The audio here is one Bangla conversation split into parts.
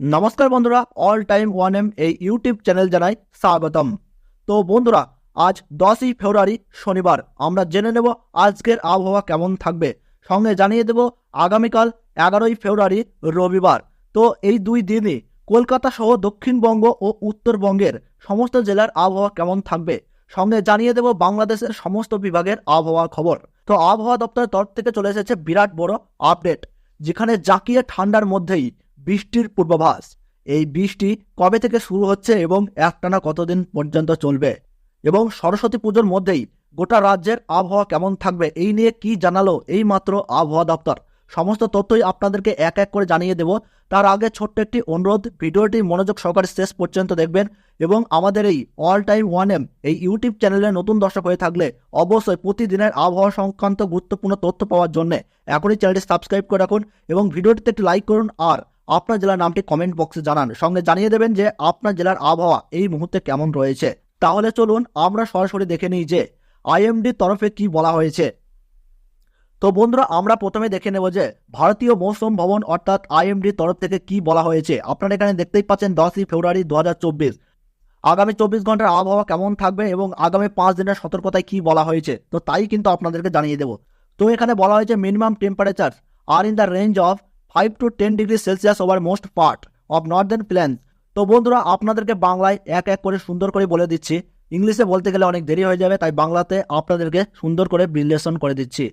নমস্কার বন্ধুরা অল টাইম ওয়ান এম এই ইউটিউব চ্যানেল জানাই স্বাগতম। তো বন্ধুরা, আজ দশই ফেব্রুয়ারি শনিবার, আমরা জেনে নেব আজকের আবহাওয়া কেমন থাকবে। সঙ্গে জানিয়ে দেব আগামীকাল এগারোই ফেব্রুয়ারি রবিবার। তো এই দুই দিনই কলকাতা সহ দক্ষিণবঙ্গ ও উত্তরবঙ্গের সমস্ত জেলার আবহাওয়া কেমন থাকবে। সঙ্গে জানিয়ে দেব বাংলাদেশের সমস্ত বিভাগের আবহাওয়া খবর। তো আবহাওয়া দপ্তরের তরফ থেকে চলে এসেছে বিরাট বড় আপডেট যেখানে জাকিয়ে ঠান্ডার মধ্যেই বৃষ্টির পূর্বাভাস। এই বৃষ্টি কবে থেকে শুরু হচ্ছে এবং একটানা কতদিন পর্যন্ত চলবে? এবং সরস্বতী পুজোর মধ্যেই গোটা রাজ্যের আবহাওয়া কেমন থাকবে এই নিয়ে কি জানালো এই মাত্র আবহাওয়া দপ্তর? সমস্ত তথ্যই আপনাদেরকে এক এক করে জানিয়ে দেব। তার আগে ছোট্ট একটি অনুরোধ, ভিডিওটি মনোযোগ সহকারে শেষ পর্যন্ত দেখবেন এবং আমাদের এই অল টাইম ওয়ান এম এই ইউটিউব চ্যানেলে নতুন দর্শক হয়ে থাকলে অবশ্যই প্রতিদিনের আবহাওয়া সংক্রান্ত গুরুত্বপূর্ণ তথ্য পাওয়ার জন্য এখনই চ্যানেলটি সাবস্ক্রাইব করে রাখুন এবং ভিডিওটিতে একটি লাইক করুন। আর আপনার জেলার নামটি কমেন্ট বক্সে জানান। সঙ্গে জানিয়ে দেবেন যে আপনার জেলার আবহাওয়া এই মুহূর্তে কেমন রয়েছে। তাহলে চলুন আমরা সরাসরি দেখে নিই যে আইএমডির তরফে কি বলা হয়েছে। তো বন্ধুরা, আমরা প্রথমে দেখে নেব যে ভারতীয় মৌসুম ভবন অর্থাৎ আইএমডির তরফ থেকে কি বলা হয়েছে। আপনারা এখানে দেখতেই পাচ্ছেন দশই ফেব্রুয়ারি দু হাজার চব্বিশ। আগামী চব্বিশ ঘণ্টার আবহাওয়া কেমন থাকবে এবং আগামী পাঁচ দিনের সতর্কতায় কি বলা হয়েছে? তো তাই কিন্তু আপনাদেরকে জানিয়ে দেব। তো এখানে বলা হয়েছে minimum temperature are in the range of five to ten degree Celsius over most part of northern plan তো বন্ধুরা, আপনাদেরকে বাংলায় এক এক করে সুন্দর করে বলে দিচ্ছি। ইংলিশে বলতে গেলে অনেক দেরি হয়ে যাবে, তাই বাংলাতে আপনাদেরকে সুন্দর করে বিশ্লেষণ করে দিচ্ছি।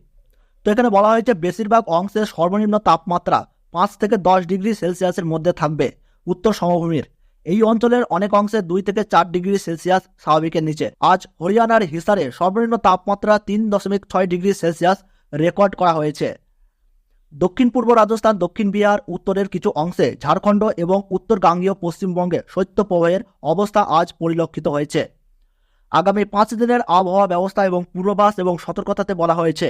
তো এখানে বলা হয়েছে বেশিরভাগ অংশের সর্বনিম্ন তাপমাত্রা পাঁচ থেকে দশ ডিগ্রি সেলসিয়াসের মধ্যে থাকবে, উত্তর সমভূমির। এই অঞ্চলের অনেক অংশে দুই থেকে চার ডিগ্রি সেলসিয়াস স্বাভাবিকের নিচে। আজ হরিয়ানার হিসারে সর্বনিম্ন তাপমাত্রা তিন দশমিক ছয় ডিগ্রি সেলসিয়াস রেকর্ড করা হয়েছে। দক্ষিণ পূর্ব রাজস্থান, দক্ষিণ বিহার, উত্তরের কিছু অংশে ঝাড়খণ্ড এবং উত্তর গাঙ্গীয় পশ্চিমবঙ্গে শৈত্যপ্রবাহের অবস্থা আজ পরিলক্ষিত হয়েছে। আগামী পাঁচ দিনের আবহাওয়া ব্যবস্থা এবং পূর্বাভাস এবং সতর্কতাতে বলা হয়েছে,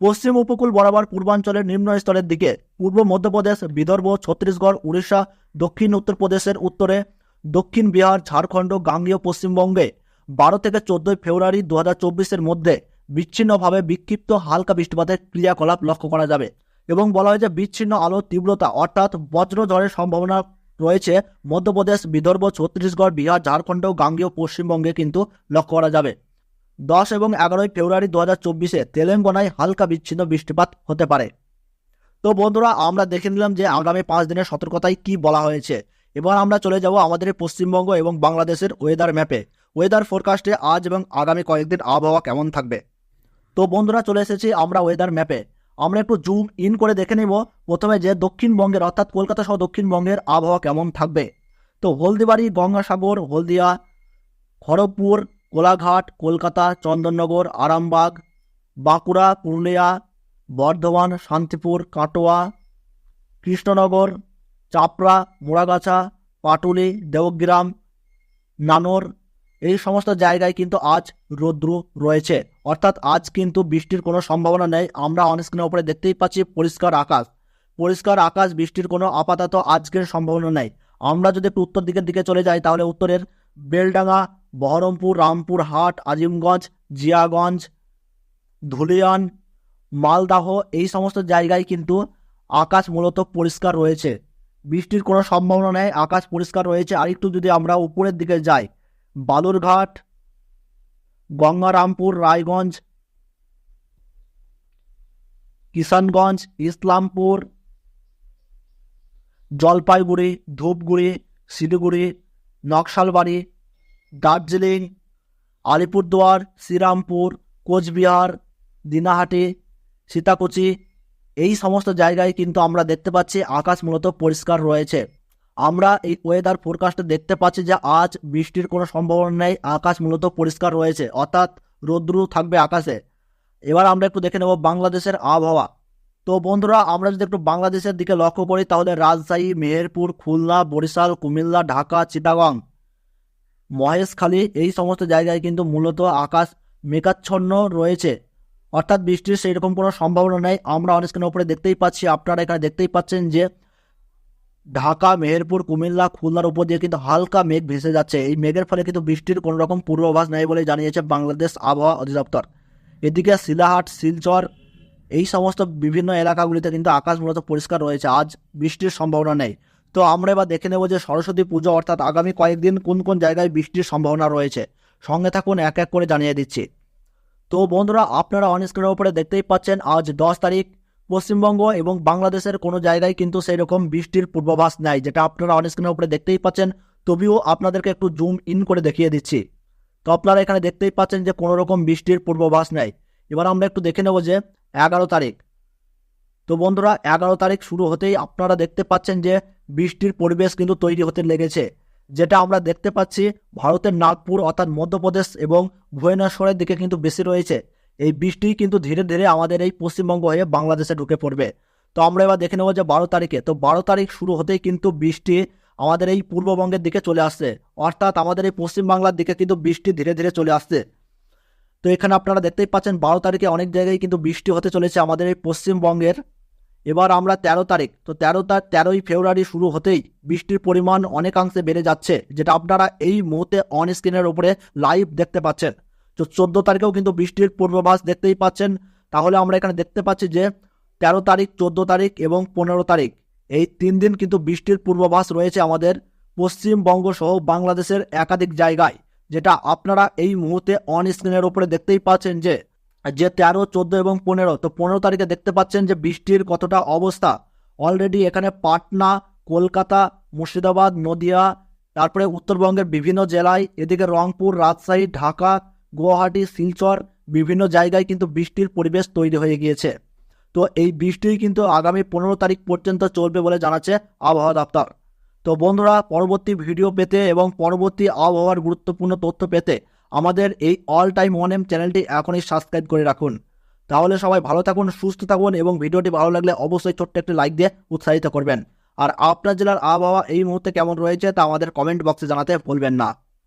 পশ্চিম উপকূল বরাবর পূর্বাঞ্চলের নিম্ন স্তরের দিকে পূর্ব মধ্যপ্রদেশ, বিদর্ভ, ছত্তিশগড়, উড়িষ্যা, দক্ষিণ উত্তরপ্রদেশের উত্তরে, দক্ষিণ বিহার, ঝাড়খণ্ড, গাঙ্গীয় পশ্চিমবঙ্গে বারো থেকে চোদ্দই ফেব্রুয়ারি দু হাজার মধ্যে বিচ্ছিন্নভাবে বিক্ষিপ্ত হালকা বৃষ্টিপাতের ক্রিয়াকলাপ লক্ষ্য করা যাবে। এবং বলা হয়েছে বিচ্ছিন্ন আলোর তীব্রতা, অর্থাৎ বজ্র ঝড়ের সম্ভাবনা রয়েছে মধ্যপ্রদেশ, বিদর্ভ, ছত্তিশগড়, বিহার, ঝাড়খণ্ড, গাঙ্গীয়, পশ্চিমবঙ্গে কিন্তু লক্ষ্য করা যাবে। দশ এবং এগারোই ফেব্রুয়ারি দু হাজার চব্বিশে তেলেঙ্গানায় হালকা বিচ্ছিন্ন বৃষ্টিপাত হতে পারে। তো বন্ধুরা, আমরা দেখে নিলাম যে আগামী পাঁচ দিনের সতর্কতায় কি বলা হয়েছে। এবার আমরা চলে যাব আমাদের পশ্চিমবঙ্গ এবং বাংলাদেশের ওয়েদার ম্যাপে ওয়েদার ফোরকাস্টে আজ এবং আগামী কয়েকদিন আবহাওয়া কেমন থাকবে। তো বন্ধুরা, চলে এসেছি আমরা ওয়েদার ম্যাপে আমরা একটু জুম ইন করে দেখে নেব। প্রথমে যে দক্ষিণবঙ্গের, অর্থাৎ কলকাতা সহ দক্ষিণবঙ্গের আবহাওয়া কেমন থাকবে। তো হলদিবাড়ি, গঙ্গাসাগর, হলদিয়া, খড়গপুর, কোলাঘাট, কলকাতা, চন্দননগর, আরামবাগ, বাঁকুড়া, পুরুলিয়া, বর্ধমান, শান্তিপুর, কাটোয়া, কৃষ্ণনগর, চাপড়া, মোড়াগাছা, পাটুলি, দেবগ্রাম, নানোর, এই সমস্ত জায়গায় কিন্তু আজ রৌদ্র রয়েছে। অর্থাৎ আজ কিন্তু বৃষ্টির কোনো সম্ভাবনা নেই। আমরা অনস্ক্রিনের উপরে দেখতেই পাচ্ছি পরিষ্কার আকাশ। পরিষ্কার আকাশ, বৃষ্টির কোনো আপাতত আজকের সম্ভাবনা নেই। আমরা যদি একটু উত্তর দিকের দিকে চলে যাই, তাহলে উত্তরের বেলডাঙ্গা, বহরমপুর, রামপুর হাট, আজিমগঞ্জ, জিয়াগঞ্জ, ধুলিয়ান, মালদাহ, এই সমস্ত জায়গায় কিন্তু আকাশ মূলত পরিষ্কার রয়েছে। বৃষ্টির কোনো সম্ভাবনা নেই, আকাশ পরিষ্কার রয়েছে। আর একটু যদি আমরা উপরের দিকে যাই, বালুরঘাট গঙ্গারামপুর, রায়গঞ্জ, কিষানগঞ্জ, ইসলামপুর, জলপাইগুড়ি, ধূপগুড়ি, শিলিগুড়ি, নকশালবাড়ি, দার্জিলিং, আলিপুরদুয়ার, শ্রীরামপুর, কোচবিহার, দিনাহাটি, সীতাকুচি। এই সমস্ত জায়গায় কিন্তু আমরা দেখতে পাচ্ছি, আকাশ মূলত পরিষ্কার রয়েছে। আমরা এই ওয়েদার ফোরকাস্টে দেখতে পাচ্ছি যে আজ বৃষ্টির কোনো সম্ভাবনা নেই, আকাশ মূলত পরিষ্কার রয়েছে, অর্থাৎ রৌদ্র থাকবে আকাশে। এবার আমরা একটু দেখে নেব বাংলাদেশের আবহাওয়া। তো বন্ধুরা, আমরা যদি একটু বাংলাদেশের দিকে লক্ষ্য করি, তাহলে রাজশাহী, মেহেরপুর, খুলনা, বরিশাল, কুমিল্লা, ঢাকা, চিটাগং, মহেশখালী এই সমস্ত জায়গায় কিন্তু মূলত আকাশ মেঘাচ্ছন্ন রয়েছে। অর্থাৎ বৃষ্টির সেই রকম কোনো সম্ভাবনা নেই। আমরা অনেক উপরে দেখতেই পাচ্ছি, আপনারা এখানে দেখতেই পাচ্ছেন যে ঢাকা, মেহেরপুর, কুমিল্লা, খুলনার উপর দিয়ে কিন্তু হালকা মেঘ ভেসে যাচ্ছে। এই মেঘের ফলে কিন্তু বৃষ্টির কোনো রকম পূর্বাভাস নেই বলে জানিয়েছে বাংলাদেশ আবহাওয়া অধিদপ্তর। এদিকে শিলাহাট, শিলচর, এই সমস্ত বিভিন্ন এলাকাগুলিতে কিন্তু আকাশ মূলত পরিষ্কার রয়েছে। আজ বৃষ্টির সম্ভাবনা নেই। তো আমরা এবার দেখে নেব যে সরস্বতী পুজো অর্থাৎ আগামী কয়েকদিন কোন কোন জায়গায় বৃষ্টির সম্ভাবনা রয়েছে। সঙ্গে থাকুন, এক এক করে জানিয়ে দিচ্ছি। তো বন্ধুরা, আপনারা অন স্ক্রিনের উপরে দেখতেই পাচ্ছেন, আজ দশ তারিখ পশ্চিমবঙ্গ এবং বাংলাদেশের কোনো জায়গায় কিন্তু সেই রকম বৃষ্টির পূর্বাভাস নাই, যেটা আপনারা অন স্ক্রিনের উপরে দেখতেই পাচ্ছেন। তবুও আপনাদেরকে একটু জুম ইন করে দেখিয়ে দিচ্ছি। তো আপনারা এখানে দেখতেই পাচ্ছেন যে কোনো রকম বৃষ্টির পূর্বাভাস নাই। এবার আমরা একটু দেখে নেব যে এগারো তারিখ। তো বন্ধুরা, এগারো তারিখ শুরু হতেই আপনারা দেখতে পাচ্ছেন যে বৃষ্টির পরিবেশ কিন্তু তৈরি হতে লেগেছে। যেটা আমরা দেখতে পাচ্ছি ভারতের নাগপুর অর্থাৎ মধ্যপ্রদেশ এবং ভুবনেশ্বরের দিকে কিন্তু বেশি রয়েছে। এই বৃষ্টি কিন্তু ধীরে ধীরে আমাদের এই পশ্চিমবঙ্গ হয়ে বাংলাদেশে ঢুকে পড়বে। তো আমরা এবার দেখে নেব যে বারো তারিখে, তো বারো তারিখ শুরু হতেই কিন্তু বৃষ্টি আমাদের এই পূর্ববঙ্গের দিকে চলে আসছে। অর্থাৎ আমাদের এই পশ্চিমবাংলার দিকে কিন্তু বৃষ্টি ধীরে ধীরে চলে আসছে। তো এখানে আপনারা দেখতেই পাচ্ছেন বারো তারিখে অনেক জায়গায় কিন্তু বৃষ্টি হতে চলেছে আমাদের এই পশ্চিমবঙ্গের। এবার আমরা তেরো তারিখ, তো তেরো তার তেরোই ফেব্রুয়ারি শুরু হতেই বৃষ্টির পরিমাণ অনেকাংশে বেড়ে যাচ্ছে, যেটা আপনারা এই মুহূর্তে অন স্ক্রিনের উপরে লাইভ দেখতে পাচ্ছেন। চোদ্দ তারিখেও কিন্তু বৃষ্টির পূর্বাভাস দেখতেই পাচ্ছেন। তাহলে আমরা এখানে দেখতে পাচ্ছি যে তেরো তারিখ, চোদ্দ তারিখ এবং পনেরো তারিখ, এই তিন দিন কিন্তু বৃষ্টির পূর্বাভাস রয়েছে আমাদের পশ্চিমবঙ্গ সহ বাংলাদেশের একাধিক জায়গায়, যেটা আপনারা এই মুহূর্তে অন স্ক্রিনের উপরে দেখতেই পাচ্ছেন যে যে তেরো, চোদ্দ এবং পনেরো, তো পনেরো তারিখে দেখতে পাচ্ছেন যে বৃষ্টির কতটা অবস্থা। অলরেডি এখানে পাটনা, কলকাতা, মুর্শিদাবাদ, নদিয়া, তারপরে উত্তরবঙ্গের বিভিন্ন জেলায়, এদিকে রংপুর, রাজশাহী, ঢাকা গুয়াহাটি, শিলচর বিভিন্ন জায়গায় কিন্তু বৃষ্টির পরিবেশ তৈরি হয়ে গিয়েছে। তো এই বৃষ্টি কিন্তু আগামী পনেরো তারিখ পর্যন্ত চলবে বলে জানাচ্ছে আবহাওয়া দপ্তর। তো বন্ধুরা, পরবর্তী ভিডিও পেতে এবং পরবর্তী আবহাওয়ার গুরুত্বপূর্ণ তথ্য পেতে আমাদের এই অল টাইম ওয়ান এম চ্যানেলটি এখনই সাবস্ক্রাইব করে রাখুন। তাহলে সবাই ভালো থাকুন, সুস্থ থাকুন এবং ভিডিওটি ভালো লাগলে অবশ্যই ছোট্ট একটি লাইক দিয়ে উৎসাহিত করবেন। আর আপনার জেলার আবহাওয়া এই মুহূর্তে কেমন রয়েছে তা আমাদের কমেন্ট বক্সে জানাতে ভুলবেন না।